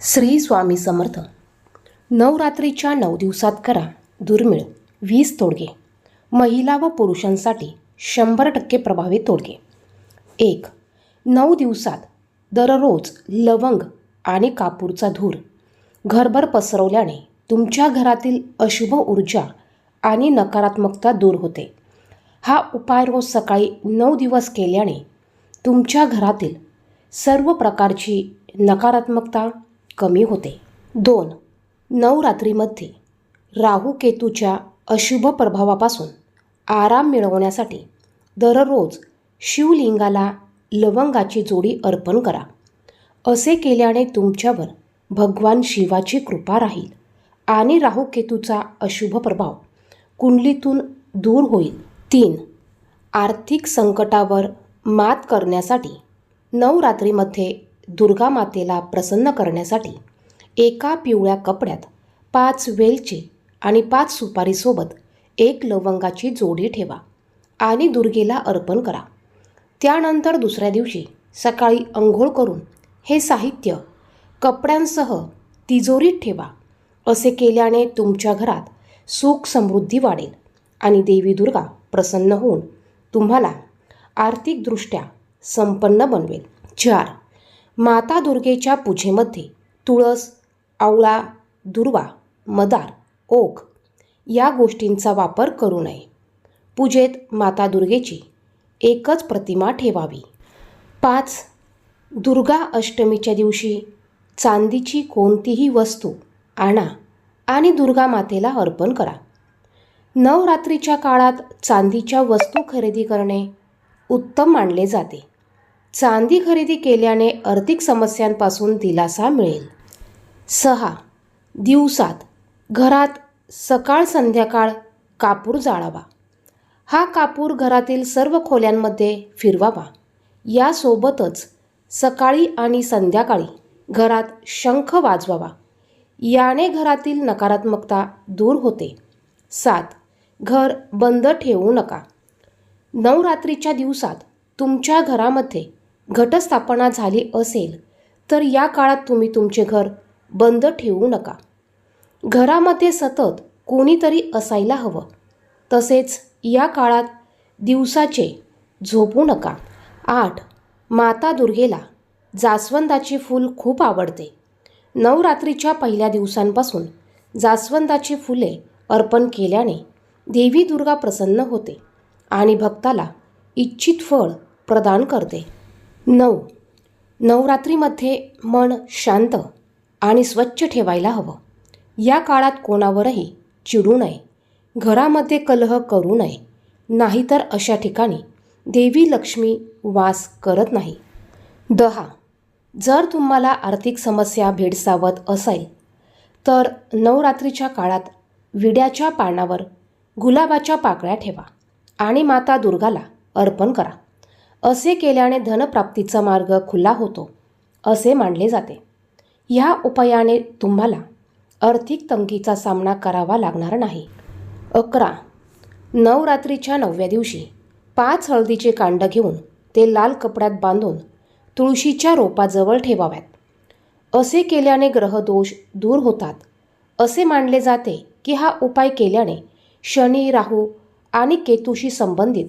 श्री स्वामी समर्थ. नवरात्रीच्या नऊ दिवसात करा दुर्मिळ वीस तोडगे. महिला व पुरुषांसाठी शंभर टक्के प्रभावी तोडगे. एक नऊ दिवसात दररोज लवंग आणि कापूरचा धूर. घरभर पसरवल्याने तुमच्या घरातील अशुभ ऊर्जा आणि नकारात्मकता दूर होते. हा उपाय रोज सकाळी नऊ दिवस केल्याने तुमच्या घरातील सर्व प्रकारची नकारात्मकता कमी होते. दोन नवरात्रीमध्ये राहू केतूच्या अशुभ प्रभावापासून आराम मिळवण्यासाठी दररोज शिवलिंगाला लवंगाची जोडी अर्पण करा. असे केल्याने तुमच्यावर भगवान शिवाची कृपा राहील आणि राहू केतूचा अशुभ प्रभाव कुंडलीतून दूर होईल. तीन आर्थिक संकटावर मात करण्यासाठी नवरात्रीमध्ये दुर्गा मातेला प्रसन्न करण्यासाठी एका पिवळ्या कपड्यात पाच वेलची आणि पाच सुपारीसोबत एक लवंगाची जोडी ठेवा आणि दुर्गेला अर्पण करा. त्यानंतर दुसऱ्या दिवशी सकाळी अंघोळ करून हे साहित्य कपड्यांसह तिजोरीत ठेवा. असे केल्याने तुमच्या घरात सुख समृद्धी वाढेल आणि देवी दुर्गा प्रसन्न होऊन तुम्हाला आर्थिकदृष्ट्या संपन्न बनवेल. चार माता दुर्गेच्या पूजेमध्ये तुळस आवळा दुर्वा मदार ओक या गोष्टींचा वापर करू नये. पूजेत माता दुर्गेची एकच प्रतिमा ठेवावी. पाच दुर्गा अष्टमीच्या दिवशी चांदीची कोणतीही वस्तू आणा आणि दुर्गा मातेला अर्पण करा. नवरात्रीच्या काळात चांदीच्या वस्तू खरेदी करणे उत्तम मानले जाते. चांदी खरेदी केल्याने आर्थिक समस्यांपासून दिलासा मिळेल. सहा. दिवसात घरात सकाळ संध्याकाळ कापूर जाळावा. हा कापूर घरातील सर्व खोल्यांमध्ये फिरवावा. यासोबतच सकाळी आणि संध्याकाळी घरात शंख वाजवावा. याने घरातील नकारात्मकता दूर होते. सात. घर बंद ठेवू नका. नवरात्रीच्या दिवसात तुमच्या घरामध्ये घटस्थापना झाली असेल तर या काळात तुम्ही तुमचे घर बंद ठेवू नका. घरामध्ये सतत कोणीतरी असायला हवं. तसेच या काळात दिवसाचे झोपू नका. आठ माता दुर्गेला जास्वंदाचे फूल खूप आवडते. नवरात्रीच्या पहिल्या दिवसांपासून जास्वंदाची फुले अर्पण केल्याने देवी दुर्गा प्रसन्न होते आणि भक्ताला इच्छित फळ प्रदान करते. नऊ. नवरात्रीमध्ये मन शांत आणि स्वच्छ ठेवायला हवं. या काळात कोणावरही चिडू नये. घरामध्ये कलह करू नये. नाहीतर अशा ठिकाणी देवी लक्ष्मी वास करत नाही. दहा. जर तुम्हाला आर्थिक समस्या भेडसावत असेल तर नवरात्रीच्या काळात विड्याच्या पानावर गुलाबाच्या पाकळ्या ठेवा आणि माता दुर्गाला अर्पण करा. असे केल्याने धनप्राप्तीचा मार्ग खुला होतो असे मानले जाते. ह्या उपायाने तुम्हाला आर्थिक तंगीचा सामना करावा लागणार नाही. अकरा. नवरात्रीच्या नवव्या दिवशी पाच हळदीचे कांड घेऊन ते लाल कपड्यात बांधून तुळशीच्या रोपाजवळ ठेवाव्यात. असे केल्याने ग्रहदोष दूर होतात. असे मानले जाते की हा उपाय केल्याने शनी राहू आणि केतूशी संबंधित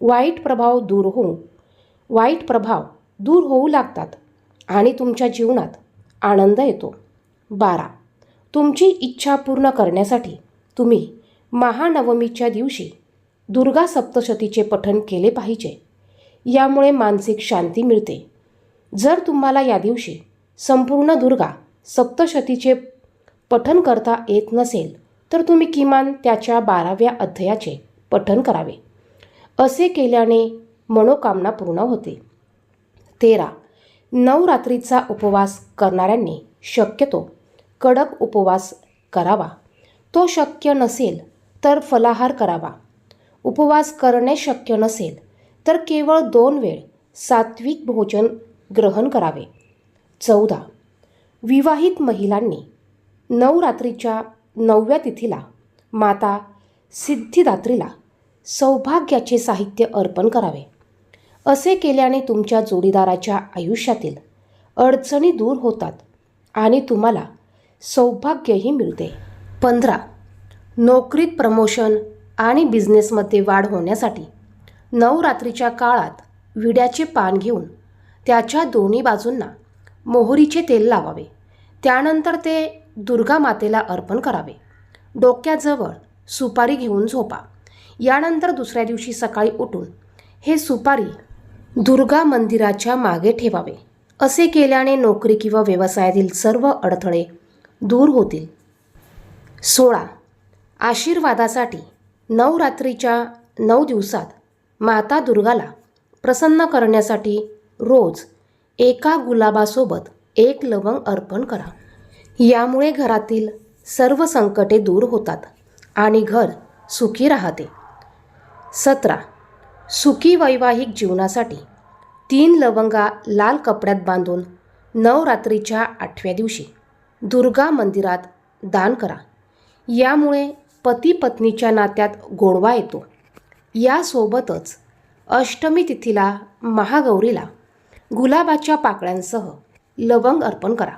वाईट प्रभाव दूर होऊ वाईट प्रभाव दूर होऊ लागतात आणि तुमच्या जीवनात आनंद येतो. बारा. तुमची इच्छा पूर्ण करण्यासाठी तुम्ही महानवमीच्या दिवशी दुर्गा सप्तशतीचे पठण केले पाहिजे. यामुळे मानसिक शांती मिळते. जर तुम्हाला या दिवशी संपूर्ण दुर्गा सप्तशतीचे पठण करता येत नसेल तर तुम्ही किमान त्याच्या बाराव्या अध्यायाचे पठण करावे. असे केल्याने मनोकामना पूर्ण होते. तेरा. नवरात्रीचा उपवास करणाऱ्यांनी शक्यतो कडक उपवास करावा. तो शक्य नसेल तर फलाहार करावा. उपवास करणे शक्य नसेल तर केवळ दोन वेळ सात्विक भोजन ग्रहण करावे. चौदा. विवाहित महिलांनी नवरात्रीच्या नवव्या तिथीला माता सिद्धिदात्रीला सौभाग्याचे साहित्य अर्पण करावे. असे केल्याने तुमच्या जोडीदाराच्या आयुष्यातील अडचणी दूर होतात आणि तुम्हाला सौभाग्यही मिळते. पंधरा नोकरीत प्रमोशन आणि बिझनेसमध्ये वाढ होण्यासाठी नवरात्रीच्या काळात विड्याचे पान घेऊन त्याच्या दोन्ही बाजूंना मोहरीचे तेल लावावे. त्यानंतर ते दुर्गा मातेला अर्पण करावे. डोक्याजवळ सुपारी घेऊन झोपा. यानंतर दुसऱ्या दिवशी सकाळी उठून हे सुपारी दुर्गा मंदिराच्या मागे ठेवावे. असे केल्याने नोकरी किंवा व्यवसायातील सर्व अडथळे दूर होतील. सोळा. आशीर्वादासाठी नवरात्रीच्या नऊ दिवसात माता दुर्गाला प्रसन्न करण्यासाठी रोज एका गुलाबासोबत एक लवंग अर्पण करा. यामुळे घरातील सर्व संकटे दूर होतात आणि घर सुखी राहते. सतरा. सुखी वैवाहिक जीवनासाठी तीन लवंगा लाल कपड्यात बांधून नवरात्रीच्या आठव्या दिवशी दुर्गा मंदिरात दान करा. यामुळे पती पत्नीच्या नात्यात गोडवा येतो. यासोबतच अष्टमी तिथीला महागौरीला गुलाबाच्या पाकळ्यांसह लवंग अर्पण करा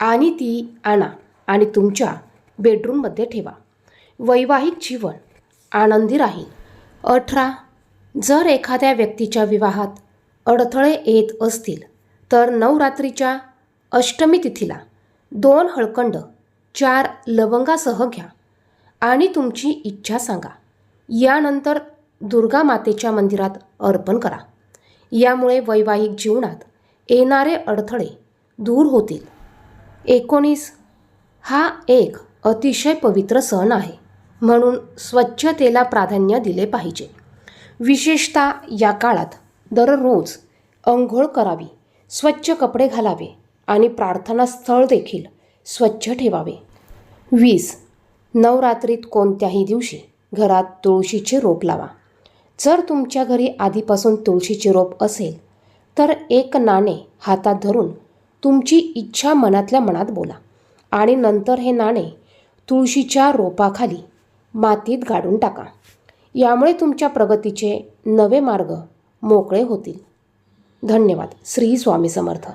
आणि ती आणा आणि तुमच्या बेडरूममध्ये ठेवा. वैवाहिक जीवन आनंदी राहील. अठरा. जर एखाद्या व्यक्तीच्या विवाहात अडथळे येत असतील तर नवरात्रीच्या अष्टमी तिथीला दोन हळकंड चार लवंगासह घ्या आणि तुमची इच्छा सांगा. यानंतर दुर्गा मातेच्या मंदिरात अर्पण करा. यामुळे वैवाहिक जीवनात येणारे अडथळे दूर होतील. एकोणीस. हा एक अतिशय पवित्र सण आहे. म्हणून स्वच्छतेला प्राधान्य दिले पाहिजे. विशेषतः या काळात दररोज अंघोळ करावी स्वच्छ कपडे घालावे आणि प्रार्थनास्थळ देखील स्वच्छ ठेवावे. वीस. नवरात्रीत कोणत्याही दिवशी घरात तुळशीचे रोप लावा. जर तुमच्या घरी आधीपासून तुळशीचे रोप असेल तर एक नाणे हातात धरून तुमची इच्छा मनातल्या मनात बोला आणि नंतर हे नाणे तुळशीच्या रोपाखाली मातीत गाडून टाका. यामुळे तुमच्या प्रगतीचे नवे मार्ग मोकळे होतील. धन्यवाद. श्री स्वामी समर्थ.